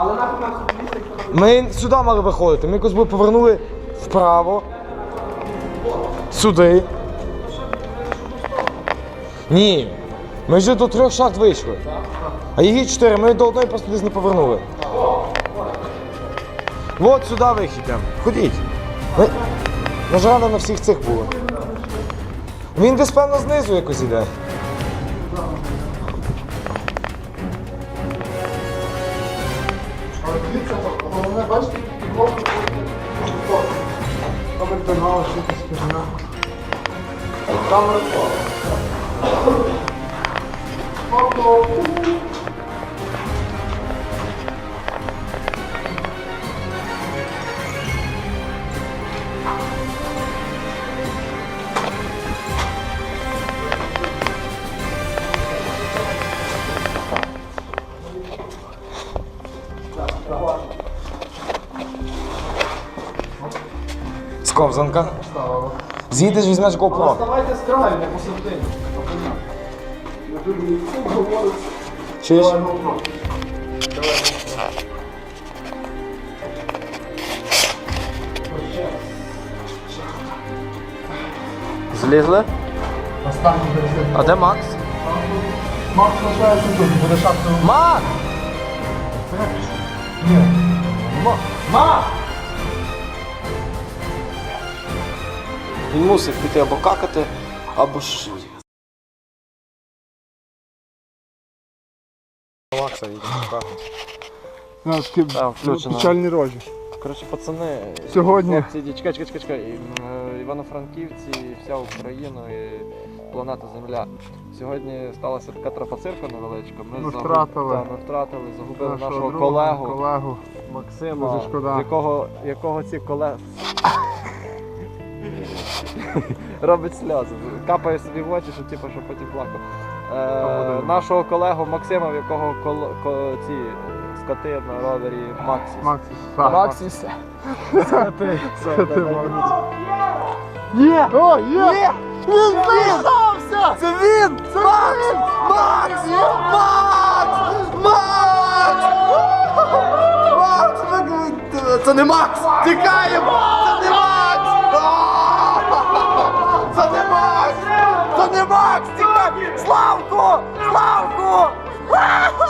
Але нафіг нам Ми сюди мали виходити. Ми якось би повернули вправо. Сюди. Ні. Ми вже до трьох шахт вийшли. А є чотири, ми до одної просто десь не повернули. От сюди вихід. Ходіть. Ми... Ми на всіх цих були. Він десь певно знизу якось іде. Дивіться, головне, бачите, підлогу. З ковзанка. З'їдеш, візьмеш GoPro. Давайте з краю, не посередині. Це говорить. Чуєш? Давай, GoPro. Злізли? А де Макс? Макс лишається тут, буде шапка. Макс! Ні. Макс! Він мусив піти або какати, або ж. Ну, такі включено. печальні рожі. Коротше, пацани, Сьогодні- хлопці, чекай, чекай, чекай, чекай. М, Івано-Франківці, вся Україна і планета Земля. Сьогодні сталася така трафоцирка невеличка. Ми, Ми загуб- втратили. Та, ми втратили, загубили Нашого нашого друга, колегу колегу. Максима, Дуже шкода. якого, якого ці колеги робить сльози. Капає собі в очі, що типу, щоб потім плакав. Е, нашого колегу Максима, в якого кол, ко- ці скоти на ровері Максіс. Максис. Максіс. Скоти. Скоти, Максис. Є! О, є! Він знайшовся! Це він! Це Макс! Макс! Макс! Макс! Макс! ви- Це не Макс! Тікаємо! Це не Макс! 浪哥浪哥，哇。